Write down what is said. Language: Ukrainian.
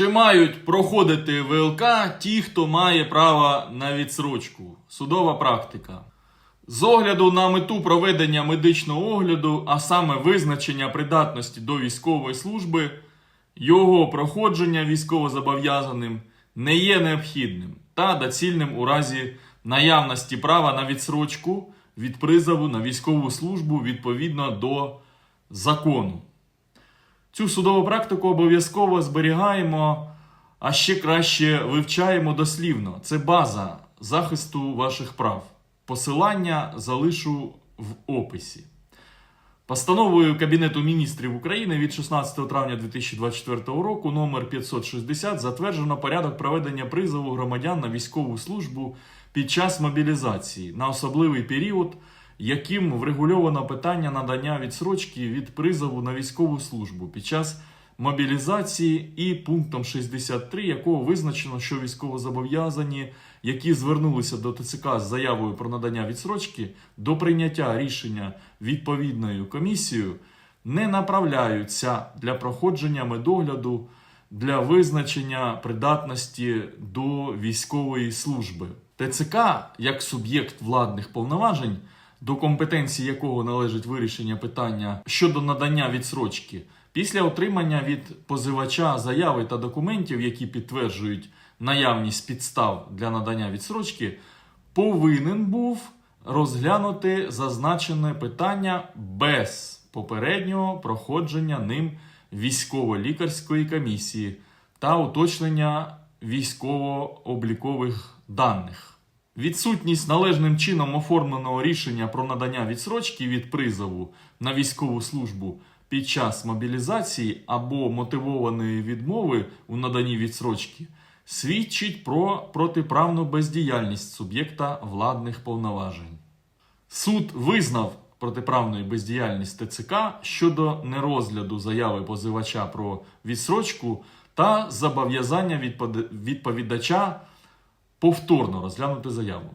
Чи мають проходити ВЛК ті, хто має право на відсрочку? Судова практика. З огляду на мету проведення медичного огляду, а саме визначення придатності до військової служби, його проходження військовозобов'язаним не є необхідним та доцільним у разі наявності права на відсрочку від призову на військову службу відповідно до закону. Цю судову практику обов'язково зберігаємо, а ще краще вивчаємо дослівно. Це база захисту ваших прав. Посилання залишу в описі. Постановою Кабінету міністрів України від 16 травня 2024 року номер 560 затверджено порядок проведення призову громадян на військову службу під час мобілізації на особливий період, яким врегульовано питання надання відсрочки від призову на військову службу під час мобілізації і пунктом 63, якого визначено, що військовозобов'язані, які звернулися до ТЦК з заявою про надання відсрочки, до прийняття рішення відповідною комісією не направляються для проходження медогляду для визначення придатності до військової служби. ТЦК як суб'єкт владних повноважень, до компетенції якого належить вирішення питання щодо надання відсрочки, після отримання від позивача заяви та документів, які підтверджують наявність підстав для надання відсрочки, повинен був розглянути зазначене питання без попереднього проходження ним військово-лікарської комісії та уточнення військово-облікових даних. Відсутність належним чином оформленого рішення про надання відсрочки від призову на військову службу під час мобілізації або мотивованої відмови у наданні відсрочки свідчить про протиправну бездіяльність суб'єкта владних повноважень. Суд визнав протиправну бездіяльність ТЦК щодо нерозгляду заяви позивача про відсрочку та зобов'язання відповідача повторно розглянути заяву.